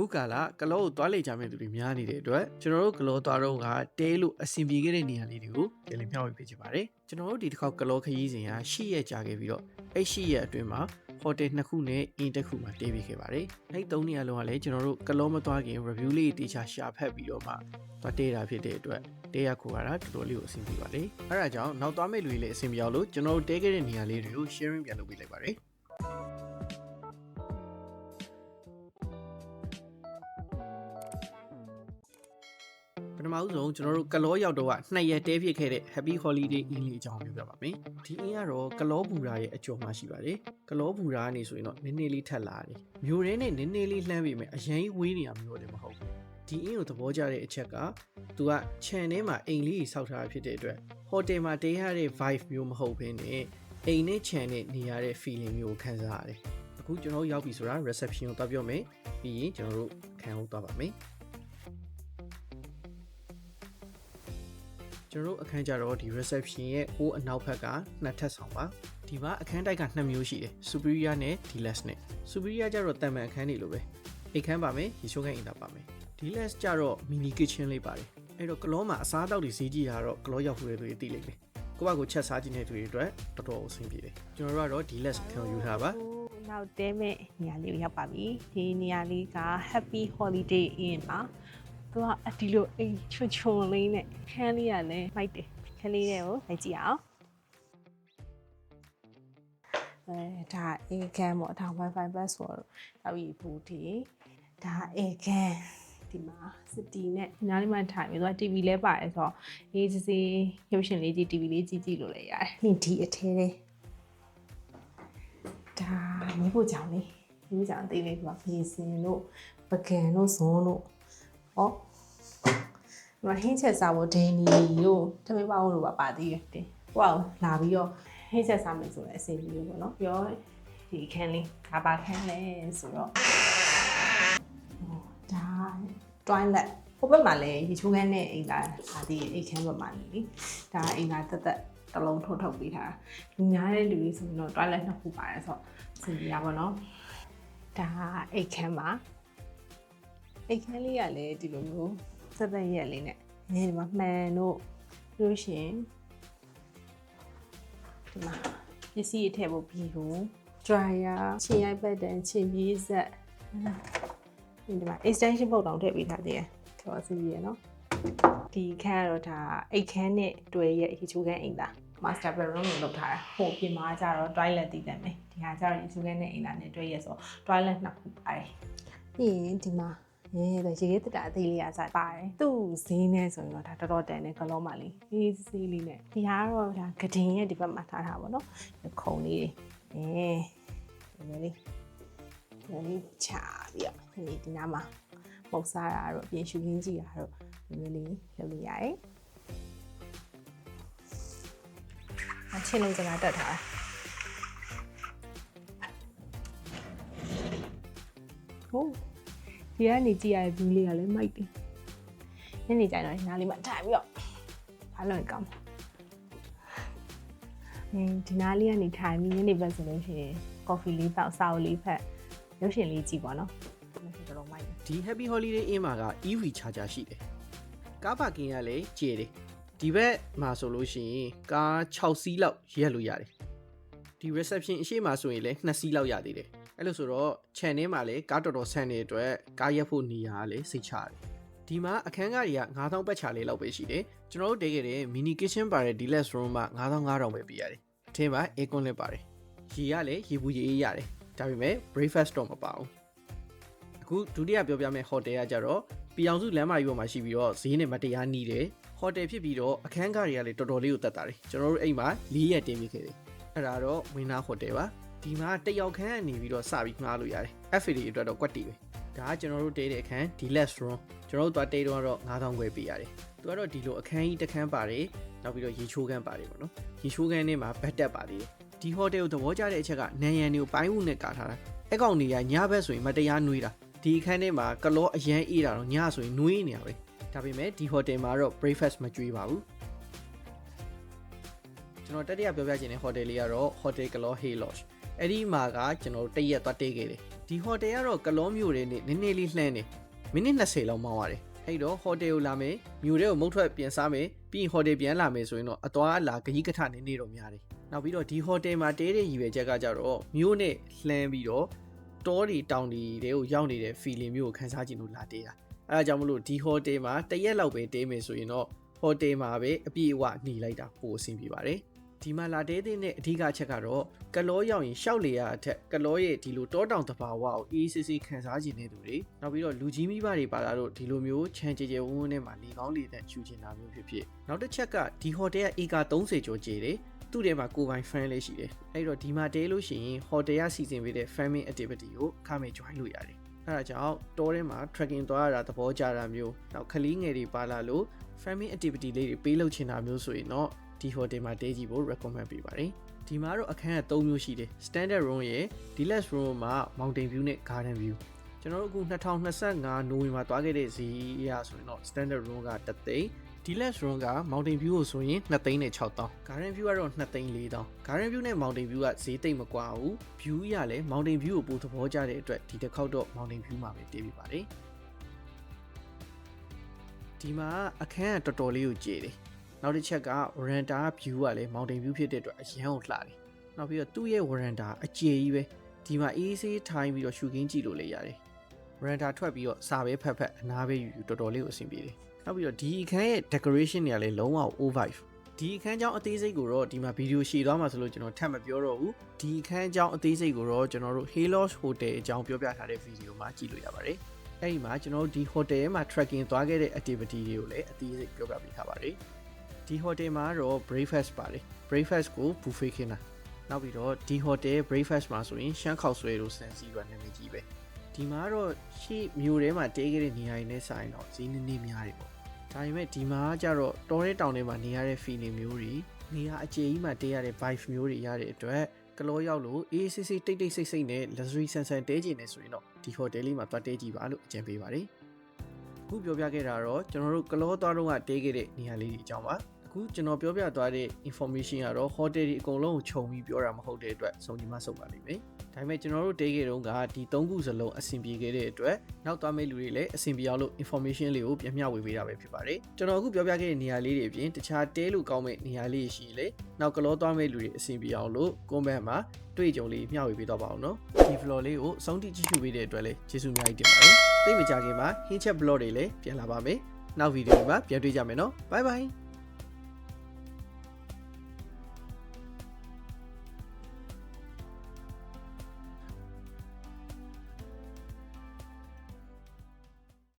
အခုကာလကလောကိုသွားလေကြမဲ့သူတွေများနေတဲ့အတွက်ကျွန်တော်တို့ကလောသွားတော့ကတဲလို့အဆင်ပြေခဲ့တဲ့နေရာလေးတွေကိုပြန်လည်မျှဝေပေးချင်ပါတယ်ကျွန်တော်တို့ဒီတစ်ခေါက်ကလောခရီးစဉ်က၈ရက်ကြာခဲ့ပြီးတော့အဲ့၈ရက်အတွင်းမှာဟိုတယ်နှစ်ခုနဲ့အင်းတစ်ခုမှာတေးပေးခဲ့ပါတယ်အဲ့သုံးနေရာလုံးကလည်းကျွန်တော်တို့ကလောမသွားခင် review လေးတေချာရှာဖတ်ပြီးတော့မှသွားတေးတာဖြစ်တဲ့အတွက်တေးရခိုကတော့တော်တော်လေးကိုအဆင်ပြေပါလေအဲ့ဒါကြောင့်နောက်သွားမဲ့လူတွေလည်းအဆင်ပြေအောင်လို့ကျွန်တော်တို့တေးခဲ့တဲ့နေရာလေးတွေကို sharing ပြန်လုပ်ပေးလိုက်ပါတယ် ပထမဦးဆုံးကျွန်တော်တို့ကလောရောက်တော့ကနှစ်ရက်တဲဖြစ်ခဲ့တဲ့ Happy Holiday Inn လေးအကြောင်းပြောပြပါမယ်။ဒီအင်းကတော့ကလောဘူရာရဲ့အကျော်မှာရှိပါတယ်။ကလောဘူရာကနေဆိုရင်တော့နည်းနည်းလေးထက်လာတယ်။မြို့ထဲနဲ့နည်းနည်းလေးလှမ်းပြီးမယ်အရင်ဝေးနေရမျိုးလည်းမဟုတ်ဘူး။ဒီအင်းကိုသဘောကျတဲ့အချက်ကသူကခြံထဲမှာအိမ်လေးကြီးဆောက်ထားတာဖြစ်တဲ့အတွက်ဟိုတယ်မှာတဲရတဲ့ vibe မျိုးမဟုတ်ဘဲနဲ့အိမ်နဲ့ခြံနဲ့နေရတဲ့ feeling မျိုးကိုခံစားရတယ်။အခုကျွန်တော်တို့ရောက်ပြီဆိုတာ reception ကိုသွားပြောမယ်။ပြီးရင်ကျွန်တော်တို့ခံအောင်သွားပါမယ်။ ကျွန်တော်တို့အခန်းကြတော့ဒီ reception ရဲ့ဟိုးအနောက်ဘက်ကနှစ်ထပ်ဆောင်ပါဒီမှာအခန်းတိုက်ကနှစ်မျိုးရှိတယ် superior နဲ့ deluxe နဲ့ superior ကြတော့တန်ပန်အခန်းတွေလိုပဲအိတ်ခန်းပါမယ်ရေချိုးခန်းအိမ်သာပါမယ် deluxe ကြတော့ mini kitchen လေးပါတယ်အဲ့တော့ကလောမှာအစားအသောက်တွေဈေးကြီးတာတော့ကလောရောက်ဖူးတဲ့သူတွေသိလိမ့်မယ်ကိုယ့်ဘက်ကိုချက်စားခြင်းတဲ့သူတွေအတွက်တော်တော်အဆင်ပြေတယ်ကျွန်တော်တို့ကတော့ deluxe ခံယူထားပါနောက်တဲမဲ့နေရာလေးကိုရောက်ပါပြီဒီနေရာလေးက Happy Holiday Inn ပါ သူကအဒီလိုအိမ်ချွတ်ချွန်လေးနဲ့ခန်းလေးကလည်းမိုက်တယ်ခန်းလေးတွေကိုလိုက်ကြည့်အောင်အဲဒါအေကန်ပေါ့ဒါ Wi-Fi bus ဆိုတော့နောက်ပြီးဘူးဒီဒါအေကန်ဒီမှာစတီနဲ့နားလေးမှထိုင်ပြီးတော့ TV လဲပါတယ်ဆိုတော့အေးစစ်စစ်ရုပ်ရှင်လေးကြည့် TV လေးကြည့်ကြည့်လို့လည်းရတယ်။ဒီအထဲလေးဒါမြေဖို့ကြောင်လေးမြေကြောင်သေးလေးကဘေးစင်တို့ပကံတို့ဇွန်းတို့ ဟောဒီမှာဟင်းချက်စားဖို့ဒင်းနီတို့တမေပေါင်းတို့ပါပါသေးတယ်တင်ဟိုအောင်လာပြီးတော့ဟင်းချက်စားမယ်ဆိုလည်းအစီအပြေပေါ့နော်ပြောဒီခန်းလေးဒါပါခန်းလဲဆိုတော့ဒါ toilet ဟိုဘက်မှာလည်းရေချိုးခန်းနဲ့အိမ်သာဒါဒီအိမ်ခန်းဘက်မှာနေလीဒါအိမ်သာတက်တက်တစ်လုံးထုတ်ထုတ်ပေးထားတာလူများတဲ့လူတွေဆိုရင်တော့ toilet နှစ်ခုပါတယ်ဆိုတော့စင်ပြရပါတော့ဒါအိတ်ခမ်းပါ အိတ်ခမ်းလေးကလည်းဒီလိုမျိုးသက်သက်ရက်လေးနဲ့ဒီမှာမှန်တို့ပြီးလို့ရှိရင်ဒီမှာပစ္စည်းအထည့်ဖို့ပြီးကို dryer ချင်းရိုက်ပတ်တန်ချင်းပြေးဆက်ဒီမှာ extension ပုတ်တောင်ထည့်ပေးထားသေးတယ်ကျော်အစီရယ်နော်ဒီခန်းကတော့ဒါအိတ်ခမ်းနဲ့တွဲရဲ့ဟီချိုခန်းအိမ်သား master bedroom ကိုလုပ်ထားတာဟိုပြင်မှာကျတော့ toilet တည်တယ်မယ်ဒီဟာကျတော့ h ီချိုခန်းနဲ့အိမ်သားနဲ့တွဲရဲ့ဆို toilet နှစ်ခုပါတယ်ပြီးရင်ဒီမှာ ရေရေရေတတာအသေးလေးအစားပါတယ်သူ့ဈေးနဲ့ဆိုရင်တော့ဒါတော်တော်တန်တယ်ကလောမှလေးအေးစီးလေးနဲ့ဒီဟာကတော့ဒါဂဒင်ရဲ့ဒီဘက်မှာထားတာပေါ့နော်ခုံလေးတွေအေးဒီလိုလေးဒီလိုလေးချပြီးတော့ဒီဒီနားမှာပုတ်စားတာတော့ပြင်ရှူရင်းကြည့်တာတော့ဒီလိုလေးလုပ်လို့ရတယ်အချင်းလုံးစကားတက်ထားဟုတ် ဒီကနေကြည့်ရတဲ့ view လေးကလည်းမိုက်တယ်။ညနေကျရင်တော့နားလေးမှထိုင်ပြီးတော့ဘာလို့လဲကောင်း။အင်းဒီနားလေးကနေထိုင်ပြီးညနေဘက်ဆိုလို့ရှိရင် coffee လေးတောက်စာအုပ်လေးဖက်ရုပ်ရှင်လေးကြည့်ပါတော့။ဒါဆိုတော့မိုက်တယ်ဒီ Happy Holiday Inn မှာက EV charger ရှိတယ်။ကားပါကင်ကလည်းကျယ်တယ်။ဒီဘက်မှာဆိုလို့ရှိရင်ကား6စီးလောက်ရက်လို့ရတယ်။ဒီ reception အရှိမဆိုရင်လည်း2စီးလောက်ရသေးတယ်။ အဲ့လိုဆိုတော့ channel မှာလည်းကားတော်တော်ဆန်တဲ့အတွက်ကားရက်ဖို့နေရာကလည်းစိတ်ချရတယ်။ဒီမှာအခန်းကားတွေက9000ပတ်ချာလေးလောက်ပဲရှိတယ်။ကျွန်တော်တို့တည်ခဲ့တဲ့ mini kitchen ပါတဲ့ deluxe room မှာ9500ပဲပေးရတယ်။အထင်းမှာ aircon လည်းပါတယ်။ရေကလည်းရေဘူးရေအေးရတယ်။ဒါပေမဲ့ breakfast တော့မပါဘူး။အခုဒုတိယပြောပြမယ့်ဟိုတယ်ကကြတော့ပြည်အောင်စုလမ်းမကြီးပေါ်မှာရှိပြီးတော့ဈေးနဲ့မတရားနီးတယ်ဟိုတယ်ဖြစ်ပြီးတော့အခန်းကားတွေကလည်းတော်တော်လေးကိုတက်တာတယ်ကျွန်တော်တို့အိမ်မှာ၄ရက်တင်ပြီးခဲ့တယ်အဲ့ဒါတော့ဝင်းနာဟိုတယ်ပါ ဒီမှာတက်ရောက်ခန်းကနေပြီးတော့စပြီးငှားလို့ရတယ် affiliate အတွက်တော့ကွက်တီပဲဒါကကျွန်တော်တို့တဲတဲ့အခန်း deluxe room ကျွန်တော်တို့သွားတဲတော့တော့9000ခွဲပေးရတယ်သူကတော့ဒီလိုအခန်းကြီးတစ်ခန်းပါတယ်နောက်ပြီးတော့ရေချိုးခန်းပါတယ်ပေါ့နော်ရေချိုးခန်းထဲမှာဘတ်တက်ပါသေးတယ်ဒီဟိုတယ်ကိုသဘောကျတဲ့အချက်ကနန်ရန်တွေကိုပိုင်းဝုနဲ့ကာထားတာအကောင်တွေကညဘက်ဆိုရင်မတရားနှွေးတာဒီအခန်းထဲမှာကလောအရန်အေးတာတော့ညဆိုရင်နှွေးနေရပဲဒါပေမဲ့ဒီဟိုတယ်မှာတော့ breakfast မကြွေးပါဘူးကျွန်တော်တတိယပြောပြချင်တဲ့ဟိုတယ်လေးကတော့ Hotel Kalo Hay Lodge အဲ့ဒီမှာကကျွန်တော်တို့တရက်သွားတေးခဲ့တယ်ဒီဟိုတယ်ကတော့ကလောမြို့တွေနဲ့နည်းနည်းလေးလှမ်းနေမိနစ်20လောက်မောင်းရတယ်အဲ့တော့ဟိုတယ်ကိုလာမယ်မြို့ထဲကိုမုတ်ထွက်ပြန်စားမယ်ပြီးရင်ဟိုတယ်ပြန်လာမယ်ဆိုရင်တော့အသွားအလာဂကြီးကထနည်းနည်းတော့များတယ်နောက်ပြီးတော့ဒီဟိုတယ်မှာတဲတဲ့ရည်ရွယ်ချက်ကကြတော့မြို့နဲ့လှမ်းပြီးတော့တောတွေတောင်တွေတွေကိုရောက်နေတဲ့ feeling မျိုးကိုခန်းစားကြည့်လို့လာတဲတာအဲဒါကြောင့်မလို့ဒီဟိုတယ်မှာတရက်လောက်ပဲတဲမယ်ဆိုရင်တော့ဟိုတယ်မှာပဲအပြည့်အဝหนีလိုက်တာပိုအဆင်ပြေပါတယ် ဒီမှာလာတဲတဲ့အဓိကအချက်ကတော့ကလောရောက်ရင်ရှောက်လေရအထက်ကလောရဲ့ဒီလိုတောတောင်တဘာဝကိုအေးစစ်စစ်ခန်းစားကြည့်နေသူတွေနောက်ပြီးတော့လူကြီးမိဘတွေပါလာတော့ဒီလိုမျိုးခြံကြဲကြဲဝန်းဝန်းနဲ့မှာလေကောင်းလေတဲ့ချူချင်တာမျိုးဖြစ်ဖြစ်နောက်တစ်ချက်ကဒီဟိုတယ်ကဧက30ကျော်ကျတယ်သူ့ထဲမှာကိုယ်ပိုင် fan လေးရှိတယ်အဲ့တော့ဒီမှာတဲလို့ရှိရင်ဟိုတယ်ကစီစဉ်ပေးတဲ့ farming activity ကိုခါမေ join လုပ်ရတယ်အဲ့ဒါကြောင့်တောထဲမှာ trekking သွားရတာသဘောကျတာမျိုးနောက်ကလေးငယ်တွေပါလာလို့ farming activity လေးတွေပေးလုပ်ချင်တာမျိုးဆိုရင်တော့ ဒီ hotel မှာတဲကြည့်ဖို့ recommend ပေးပါတယ်ဒီမှာတော့အခန်းက3မျိုးရှိတယ် standard room ရယ် deluxe room မှာ mountain view နဲ့ garden view ကျွန်တော်တို့အခု2025နိုဝင်ဘာသွားခဲ့တဲ့ဈေးအရဆိုရင်တော့ standard room က3သိန်း deluxe room က mountain view ကိုဆိုရင်2သိန်းနဲ့6တောင်း garden view ကတော့2သိန်း4တောင်း garden view နဲ့ mountain view ကဈေးသိမ့်မကွာဘူး view ရလဲ mountain view ကိုပိုသဘောကျတဲ့အတွက်ဒီတစ်ခေါက်တော့ mountain view မှာပဲတည်ပြပါတယ်ဒီမှာအခန်းကတော်တော်လေးကိုကြည်တယ် နောက်တစ်ချက်က veranda view ကလည်း mountain view ဖြစ်တဲ့အတွက်အရန်ကိုလှတယ်နောက်ပြီးတော့သူ့ရဲ့ veranda အကျယ်ကြီးပဲဒီမှာအေးဆေးထိုင်းပြီးတော့ရှူခင်းကြည့်လို့လည်းရတယ် veranda ထွက်ပြီးတော့စာပဲဖက်ဖက်အနားပဲယူယူတော်တော်လေးကိုအဆင်ပြေတယ်နောက်ပြီးတော့ဒီအခန်းရဲ့ decoration တွေကလည်းလုံးဝ O5 ဒီအခန်းကျောင်းအသေးစိတ်ကိုတော့ဒီမှာဗီဒီယိုရှည်သွားမှာဆိုလို့ကျွန်တော်ထပ်မပြောတော့ဘူးဒီအခန်းကျောင်းအသေးစိတ်ကိုတော့ကျွန်တော်တို့ Halos Hotel အကြောင်းပြောပြထားတဲ့ဗီဒီယိုမှာကြည့်လို့ရပါတယ်အဲ့ဒီမှာကျွန်တော်တို့ဒီ hotel မှာ trekking သွားခဲ့တဲ့ activity တွေကိုလည်းအသေးစိတ်ပြောပြပေးထားပါတယ် ဒီ hotel မှာတော့ breakfast ပါတယ် breakfast ကို buffet ခင်းတာနောက်ပြီးတော့ဒီ hotel breakfast မှာဆိုရင်ရှမ်းခေါက်ဆွဲတို့စံစည်းရွာနာမည်ကြီးပဲဒီမှာတော့ရှေ့မြို့ထဲမှာတဲခဲ့တဲ့နေရာတွေနဲ့ဆိုင်တော့ဈေးနည်းနည်းများတယ်ပေါ့ဒါပေမဲ့ဒီမှာကျတော့တောထဲတောင်ထဲမှာနေရတဲ့ feeling မျိုးတွေနေရာအခြေကြီးမှာတဲရတဲ့ vibe မျိုးတွေရတဲ့အတွက်ကလောရောက်လို့အေးဆေးဆေးတိတ်တိတ်ဆိတ်ဆိတ်နဲ့ luxury ဆန်ဆန်တဲကျင်နေဆိုရင်တော့ဒီ hotel လေးမှာသွားတဲကြည့်ပါလို့အကြံပေးပါတယ်အခုပြောပြခဲ့တာတော့ကျွန်တော်တို့ကလောသွားတော့ကတဲခဲ့တဲ့နေရာလေးတွေအကြောင်းပါ အခုကျွန်တော်ပြောပြသွားတဲ့ information ကတော့ hotel ဒီအကုန်လုံးကိုခြုံပြီးပြောတာမဟုတ်တဲ့အတွက်စုံညီမဆုတ်ပါလိမ့်မယ်။ဒါပေမဲ့ကျွန်တော်တို့တေးခဲ့တုန်းကဒီ၃ခုစလုံးအဆင်ပြေခဲ့တဲ့အတွက်နောက်သွားမယ့်လူတွေလည်းအဆင်ပြေအောင်လို့ information လေးကိုပြန်မျှဝေပေးတာပဲဖြစ်ပါတယ်။ကျွန်တော်အခုပြောပြခဲ့တဲ့နေရာလေးတွေအပြင်တခြားတဲလို့ကောင်းမဲ့နေရာလေးရှိရင်လေနောက်ကလောသွားမယ့်လူတွေအဆင်ပြေအောင်လို့ comment မှာတွေ့ကြုံလေးမျှဝေပေးတော့ပါအောင်နော်။ဒီ vlog လေးကိုအဆုံးထိကြည့်ရှုပေးတဲ့အတွက်လည်းကျေးဇူးအများကြီးတင်ပါတယ်။သိပ်မကြခင်မှာ hint chat blog တွေလည်းပြန်လာပါမယ်။နောက်ဗီဒီယိုမှာပြန်တွေ့ကြမယ်နော်။ Bye bye